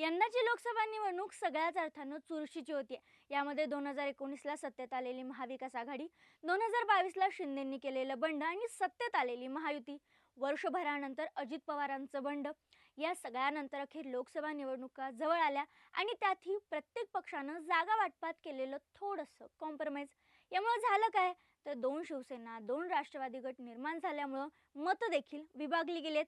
यंदाची लोकसभा निवडणूक सगळ्याच अर्थानं चुरशीची होती यामध्ये दोन हजार एकोणीसला सत्तेत आलेली महाविकास आघाडी दोन हजार बावीसला शिंदेंनी केलेलं बंड आणि सत्तेत आलेली महायुती. वर्षभरानंतर अजित पवारांचं बंड. या सगळ्यानंतर अखेर लोकसभा निवडणुका जवळ आल्या आणि त्यातही प्रत्येक पक्षानं जागा वाटपात केलेलं थोडंसं कॉम्प्रोमाइज यामुळं झालं काय? तर दोन शिवसेना दोन राष्ट्रवादी गट निर्माण झाल्यामुळं मतं देखील विभागली गेलेत.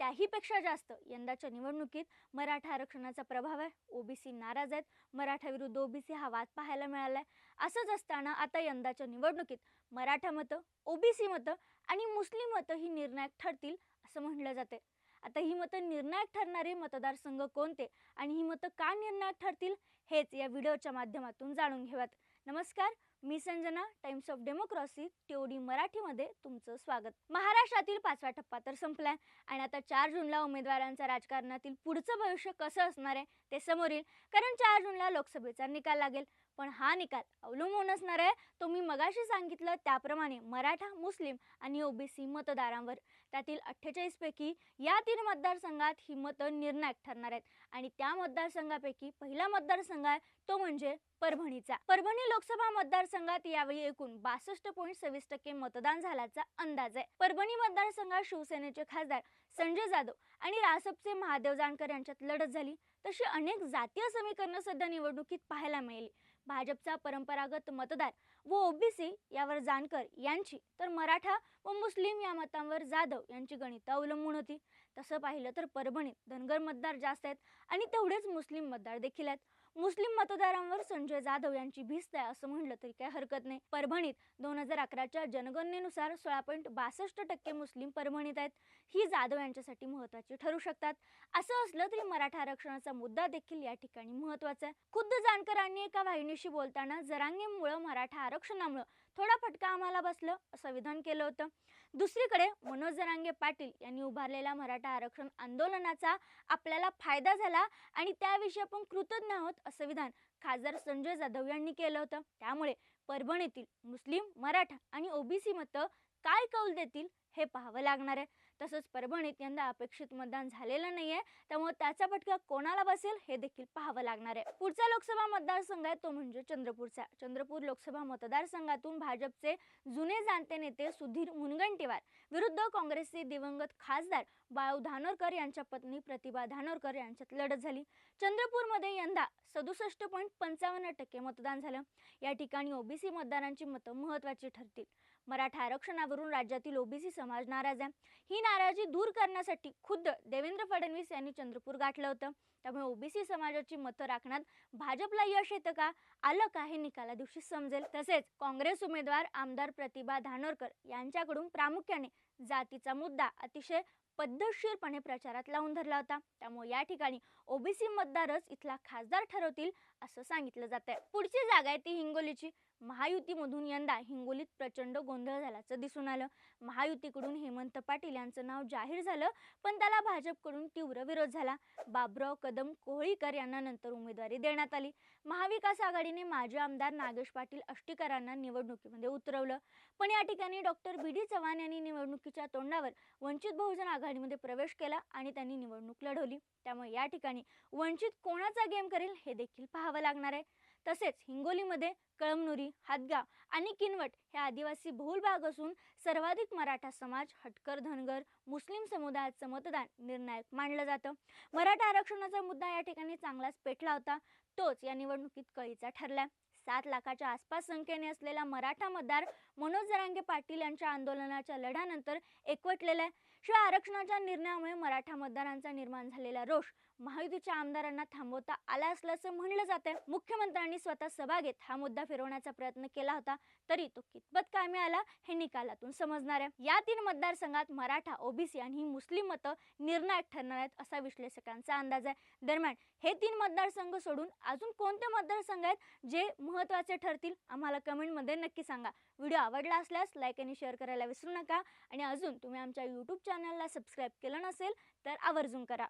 त्याहीपेक्षा जास्त. यंदाच्या निवडणुकीत मराठा आरक्षणाचा प्रभाव आहे. ओबीसी नाराज आहेत. मराठा विरुद्ध ओबीसी हा वाद पाहायला मिळाला आहे असंच असताना आता यंदाच्या निवडणुकीत मराठा मतं ओबीसी मतं आणि मुस्लिम मतं ही निर्णायक ठरतील असं म्हटलं जाते आता ही मतं निर्णायक ठरणारे मतदारसंघ कोणते आणि ही मतं का निर्णायक ठरतील हेच या व्हिडिओच्या माध्यमातून जाणून घेऊयात. नमस्कार मी Sanjana Times of Democracy TOD मराठीमध्ये तुमचं स्वागत. महाराष्ट्रातील पाचवा टप्पा तर संपलाय आणि आता चार जूनला उमेदवारांचा राजकारणातील पुढचं भविष्य कसं असणार आहे ते समोर येईल कारण चार जूनला लोकसभेचा निकाल लागेल. पण हा निकाल अवलंबून असणार आहे. तो मी मगाशी सांगितलं त्याप्रमाणे मराठा मुस्लिम आणि ओबीसी मतदारांवर. त्यातील अठ्ठेचाळीसपैकी या तीन मतदारसंघात ही मतं निर्णायक ठरणार आहेत. आणि त्या मतदारसंघापैकी पहिला मतदारसंघ आहे तो म्हणजे परभणीचा. परभणी लोकसभा मतदार मतदारसंघात यावेळी एकूण बासष्ट पॉईंट सव्वीस टक्के मतदान झाल्याचा अंदाज आहे. परभणी मतदारसंघात शिवसेनेचे खासदार संजय जाधव आणि रासपचे महादेव जानकर यांच्यात लढत झाली. तशी अनेक जातीय समीकरणं सध्या निवडणुकीत पाहायला मिळाली. भाजपचा परंपरागत मतदार व ओबीसी यावर जानकर यांची तर मराठा व मुस्लिम या मतांवर जाधव यांची गणितं अवलंबून होती. तसं पाहिलं तर परभणीत धनगर मतदार जास्त आहेत आणि तेवढेच मुस्लिम मतदार देखील आहेत. मुस्लिम मतदारांवर संजय जाधव यांची भीस्त आहे असं म्हणलं तरी काही हरकत नाही. परभणीत दोन हजार अकराच्या जनगणनेनुसार सोळा पॉईंट बासष्ट टक्के मुस्लिम परभणीत आहेत. ही जाधव यांच्यासाठी महत्वाची ठरू शकतात. असं असलं तरी मराठा आरक्षणाचा मुद्दा देखील या ठिकाणी महत्त्वाचा आहे. खुद्द जानकरांनी एका वाहिनीशी बोलताना जरांगेमुळं मराठा आरक्षणामुळं थोडा फटका आम्हाला बसलं असं विधान केलं होतं. दुसरीकडे मनोज जरांगे पाटील यांनी उभारलेल्या मराठा आरक्षण आंदोलनाचा आपल्याला फायदा झाला आणि त्याविषयी आपण कृतज्ञ आहोत असं विधान खासदार संजय जाधव यांनी केलं होतं. त्यामुळे परभणीतील मुस्लिम मराठा आणि ओबीसी मतं काय कौल देतील हे पाहावं लागणार आहे. तसंच परभणीत यंदा अपेक्षित मतदान झालेलं नाही आहे. त्यामुळे त्याचा फटका कोणाला बसेल हे देखील पाहावं लागणार आहे. पुढचा लोकसभा मतदारसंघ आहे तो म्हणजे चंद्रपूरचा. चंद्रपूर लोकसभा मतदारसंघातून भाजपचे जुने जाणते नेते सुधीर मुनगंटीवार विरुद्ध काँग्रेसचे दिवंगत खासदार बाळू धानोरकर यांच्या पत्नी प्रतिभा धानोरकर यांच्यात लढत झाली. चंद्रपूरमध्ये यंदा सदुसष्ट पॉईंट पंचावन्न टक्के मतदान झालं. या ठिकाणी ओबीसी मतदारांची मतं महत्त्वाची ठरतील. मराठा आरक्षणावरून राज्यातील ओबीसी समाज नाराज आहे. ही नाराजी दूर करण्यासाठी खुद्द देवेंद्र फडणवीस यांनी चंद्रपूर गाठलं होतं. त्यामुळे ओबीसी समाजाची मतं राखण्यात भाजपला यश येतं का? आलं का हे निकाला दिवशी समजेल. तसेच काँग्रेस उमेदवार आमदार प्रतिभा धानोरकर यांच्याकडून प्रामुख्याने जातीचा मुद्दा अतिशय पद्धतशीरपणे प्रचारात लावून धरला होता. त्यामुळे या ठिकाणी ओबीसी मतदारच इथला खासदार ठरवतील असं सांगितलं जात आहे पुढची जागा आहे ती हिंगोलीची. महायुतीमधून यंदा हिंगोलीत प्रचंड गोंधळ झाल्याचं दिसून आलं. महायुतीकडून हेमंत पाटील यांचं नाव जाहीर झालं पण त्याला भाजपकडून तीव्र विरोध झाला. बाबराव कदम कोहळीकर यांना नंतर उमेदवारी देण्यात आली. महाविकास आघाडीने माजी आमदार नागेश पाटील अष्टीकरांना निवडणुकीमध्ये उतरवलं. पण या ठिकाणी डॉक्टर बी डी चव्हाण यांनी निवडणुकीच्या तोंडावर वंचित बहुजन आघाडीमध्ये प्रवेश केला आणि त्यांनी निवडणूक लढवली. त्यामुळे या ठिकाणी वंचित कोणाचा गेम करेल हे देखील पाहावं लागणार आहे. तसेच हिंगोलीमध्ये कळमनुरी हातगाव आणि किनवट हे आदिवासी बहुल भाग असून सर्वाधिक मराठा समाज हटकर धनगर मुस्लिम समुदायाचं मतदान निर्णायक मानलं जातं. मराठा आरक्षणाचा मुद्दा या ठिकाणी चांगलाच पेटला होता. तोच या निवडणुकीत कळीचा ठरला सात लाखाच्या आसपास संख्येने असलेला मराठा मतदार मनोज जरांगे पाटील यांच्या आंदोलनाच्या लढ्यानंतर एकवटलेला आहे. शिवाय आरक्षणाच्या निर्णयामुळे मराठा मतदारांचा निर्माण झालेला रोष महायुतीच्या आमदारांना थांबवता आला असल्याचं म्हणलं जात आहे मुख्यमंत्र्यांनी स्वतः सभा घेत हा मुद्दा फिरवण्याचा प्रयत्न केला होता. तरी तो कितपत कामी आला हे निकालातून समजणार आहे. या तीन मतदारसंघात मराठा ओबीसी आणि ही मुस्लिम मतं निर्णायक ठरणार आहेत असा विश्लेषकांचा अंदाज आहे. दरम्यान हे तीन मतदारसंघ सोडून अजून कोणते मतदारसंघ आहेत जे महत्त्वाचे ठरतील? आम्हाला कमेंटमध्ये नक्की सांगा. व्हिडिओ आवडला असल्यास लाईक आणि शेअर करायला विसरू नका. आणि अजून तुम्ही आमच्या यूट्यूब चॅनलला सबस्क्राईब केलं नसेल तर आवर्जून करा.